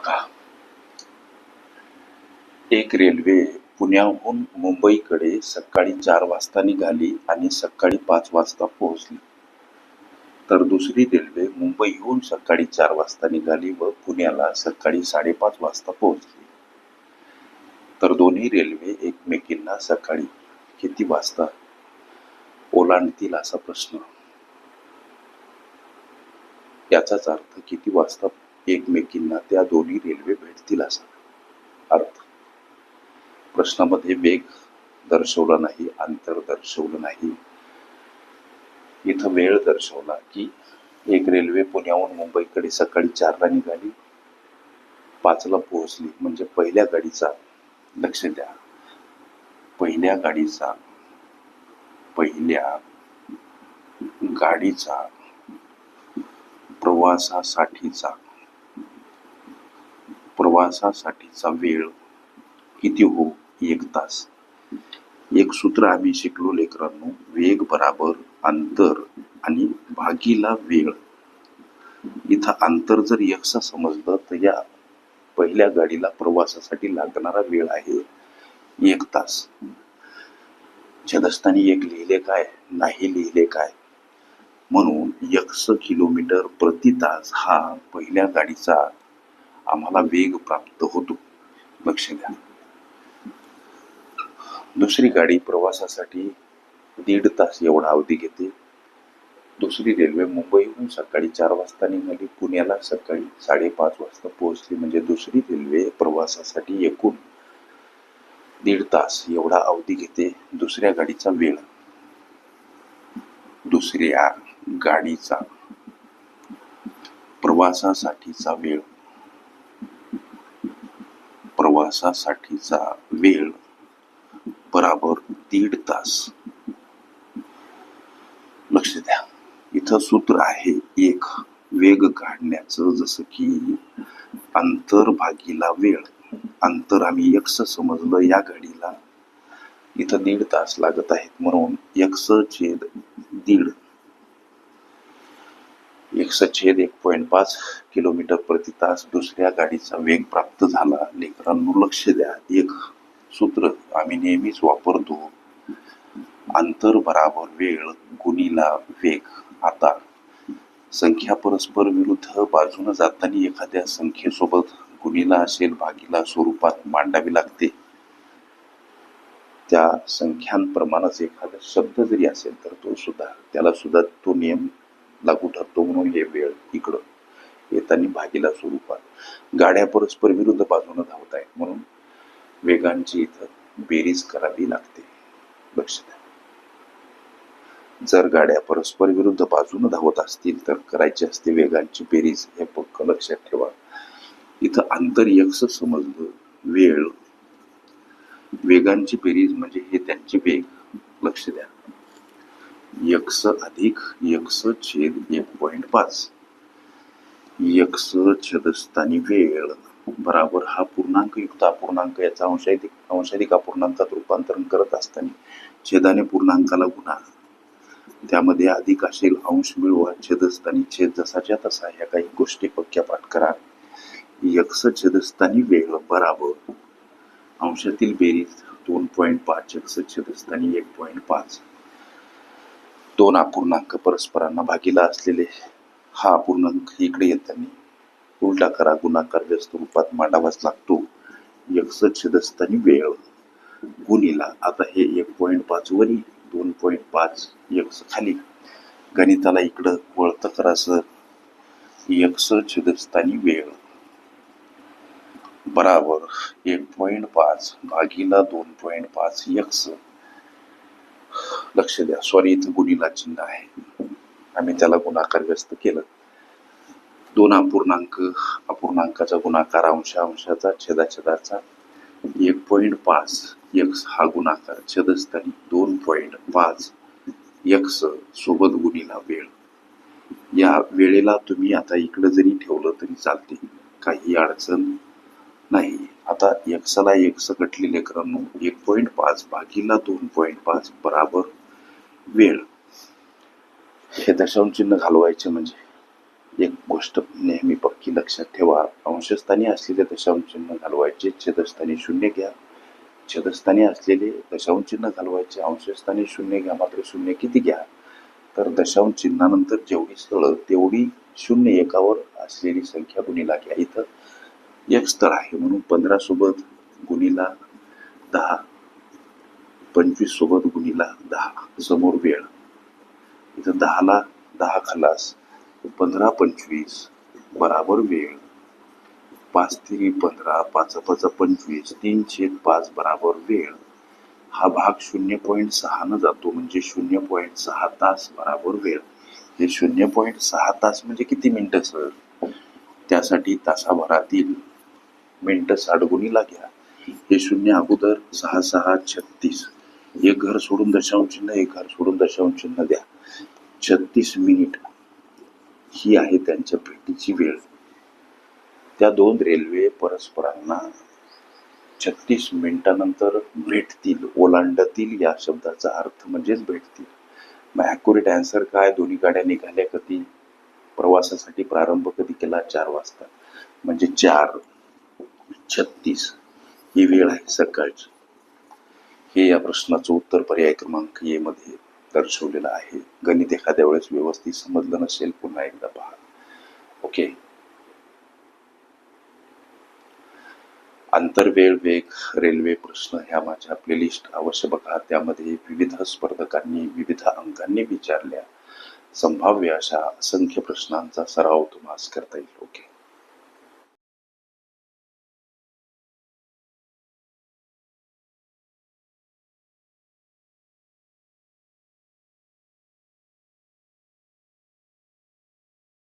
बघा. एक रेल्वे पुण्याहून मुंबईकडे सकाळी चार वाजता निघाली आणि सकाळी पाच वाजता पोहोचली. तर दुसरी रेल्वे मुंबईहून सकाळी चार वाजता निघाली व पुण्याला सकाळी साडेपाच वाजता पोहोचली. तर दोन्ही रेल्वे एकमेकींना सकाळी किती वाजता? ओलांडतील असा प्रश्न. याचाच अर्थ किती वाजता एकमेकींना त्या दोन्ही रेल्वे भेटतील असा अर्थ. प्रश्नामध्ये वेग दर्शवला नाही अंतर दर्शवलं नाही. इथं वेळ दर्शवला की एक रेल्वे पुण्याहून मुंबईकडे सकाळी चारला निघाली. पाचला पोहोचली म्हणजे पहिल्या गाडीचा लक्ष द्या. पहिल्या गाडीचा पहिल्या गाडीचा प्रवासासाठीचा तासासाठीचा वेळ किती हो? एक तास. एक सूत्र आम्ही शिकलो लेकरांनो वेग बराबर अंतर आणि भागीला वेळ. इथं अंतर जर यक्षा समजलं तर या पहिल्या गाडीला प्रवासासाठी लागणारा वेळ आहे एक तास. छदस्थानी एक लिहिले काय नाही लिहिले काय? म्हणून यक्ष किलोमीटर प्रति तास हा पहिल्या गाडीचा आम्हाला वेग प्राप्त होतो. लक्ष द्या. दुसरी गाडी प्रवासासाठी दीड तास एवढा अवधी घेते. दुसरी रेल्वे मुंबईहून सकाळी चार वाजता निघाली. पुण्याला सकाळी साडेपाच वाजता पोहोचली. म्हणजे दुसरी रेल्वे प्रवासासाठी एकूण दीड तास एवढा अवधी घेते. दुसऱ्या गाडीचा वेळ. दुसऱ्या गाडीचा प्रवासासाठीचा वेळ. प्रवासासाठीचा वेळ बराबर दीड तास. लक्ष द्या. इथं सूत्र आहे एक. वेग काढण्याचं जसं की अंतर भागीला वेळ. अंतर आम्ही यक्ष समजलं या गाडीला. इथं दीड तास लागत आहेत म्हणून यक्ष छेद दीड. एकशे छेद एक पॉईंट पाच किलोमीटर प्रति तास दुसऱ्या गाडीचा वेग प्राप्त झाला. लेकरांनो लक्ष द्या. एक सूत्र आम्ही नेहमीच वापरतो. अंतर बराबर वेळ गुणीला वेग. आता संख्या परस्पर विरुद्ध बाजून जाताना एखाद्या संख्येसोबत गुणीला असेल भागीला स्वरूपात मांडावी लागते. त्या संख्यांप्रमाणेच एखादा शब्द जरी असेल तर तो सुद्धा त्याला सुद्धा तो नियम लागू ठरतो म्हणून हे वेळ इकडं येताना भागीला स्वरूपात गाड्या परस्पर विरुद्ध बाजूने धावत आहेत. म्हणून वेगांची इथं बेरीज करावी लागते. लक्ष द्या. जर गाड्या परस्पर विरुद्ध बाजूने धावत असतील तर करायची असते वेगांची बेरीज हे पक्क लक्षात ठेवा. इथं अंतर यक्ष समजलं वेळ. वेगांची बेरीज म्हणजे हे त्यांचे वेग. लक्ष द्या. यक्स अधिक यक्स छेद एक पॉइंट पाच. यक्स छेदस्थानी वेळ बराबर हा पूर्णांक युक्त अपूर्णांक याचा अंशाधिक अंशाधिक अपूर्णांकात रूपांतरण करत असताना छेदाने पूर्णांकाला गुणा. त्यामध्ये अधिक असेल अंश मिळवा छेदस्थानी छेद जसाच्या तसा ह्या काही गोष्टी पक्क्या पाठ करा. यक्स छेदस्थानी वेळ बराबर अंशातील बेरीज दोन पॉईंट पाच यक्स छेदस्थानी एक पॉईंट पाच. दोन अपूर्णांक परस्परांना भागीला असलेले हा अपूर्णांक इकडे येताना उलटा करा गुणाकार व्यस्त रूपात मांडावाच लागतो. यक्स छेदस्थानी वेळ. गुणीला आता हे एक पॉईंट पाच वरी दोन पॉईंट पाच यक्स खाली. गणिताला इकडं वळतं करा सर. यक्स छेदस्थानी वेळ. बराबर एक पॉईंट पाच भागीला दोन पॉईंट पाच यक्स लक्ष द्या. सॉरी इथं गुणीला चिन्ह आहे. आम्ही त्याला गुणाकार व्यस्त केलं. दोन अपूर्णांक अपूर्णांकाचा गुणाकार अंशा अंशाचा छेदाछेदाचा. एक पॉईंट पाच यक्स हा गुणाकार छेदस्थानी दोन पॉईंट पाच यक्स सोबत गुणीला वेळ. या वेळेला तुम्ही आता इकडं जरी ठेवलं तरी चालते. काही अडचण नाही. आता एक्सला एक्स कटलेले लेकरांनो एक पॉईंट पाच भागीला दोन पॉईंट पाच बराबर वेळ. हे दशांश चिन्ह घालवायचे म्हणजे एक गोष्ट नेहमी पक्की लक्षात ठेवा. अंशस्थानी असलेले दशांश चिन्ह घालवायचे छेदस्थानी शून्य घ्या. छेदस्थानी असलेले दशांश चिन्ह घालवायचे अंशस्थानी शून्य घ्या मात्र शून्य किती घ्या? तर दशांश चिन्हानंतर जेवढी सरळ तेवढी शून्य एकावर असलेली संख्या गुणीला घ्या. इथं एक स्थळ आहे म्हणून पंधरा सोबत गुणीला दहा. पंचवीस सोबत गुणीला दहा. समोर वेळ. इथं दहाला दहा खलास. पंधरा पंचवीस बराबर वेळ. पाच तिरी पंधरा पाच पाच पंचवीस तीन छेद पाच बराबर वेळ. हा भाग शून्य पॉईंट सहानं जातो म्हणजे शून्य पॉईंट सहा तास बराबर वेळ. हे शून्य पॉईंट सहा तास म्हणजे किती मिनिटं सर? त्यासाठी तासाभरातील मिनटं साठगुणीला घ्या हे शून्य अगोदर सहा सहा छत्तीस. एक घर सोडून दशांश चिन्ह एक घर सोडून दशांश चिन्ह द्या. छत्तीस मिनिट ही आहे त्यांच्या भेटीची वेळ. त्या दोन रेल्वे परस्परांना छत्तीस मिनिटानंतर भेटतील. ओलांडतील या शब्दाचा अर्थ म्हणजेच भेटतील. मग ॲक्युरेट अँसर काय? दोन्ही गाड्या निघाल्या कधी? प्रवासासाठी प्रारंभ कधी केला? चार वाजता. म्हणजे चार. छत्तीस. ही वेळ आहे सकाळची. हे या प्रश्नाचं उत्तर पर्याय क्रमांक ए मध्ये दर्शवलेलं आहे. गणित एखाद्या वेळेस व्यवस्थित समजलं नसेल पुन्हा एकदा पहा. ओके आंतरवेळ वेग रेल्वे प्रश्न ह्या माझ्या प्लेलिस्ट अवश्य बघा. त्यामध्ये विविध स्पर्धकांनी विविध अंकांनी विचारल्या. संभाव्य अशा असंख्य प्रश्नांचा सराव तुम्हाला करता येईल. ओके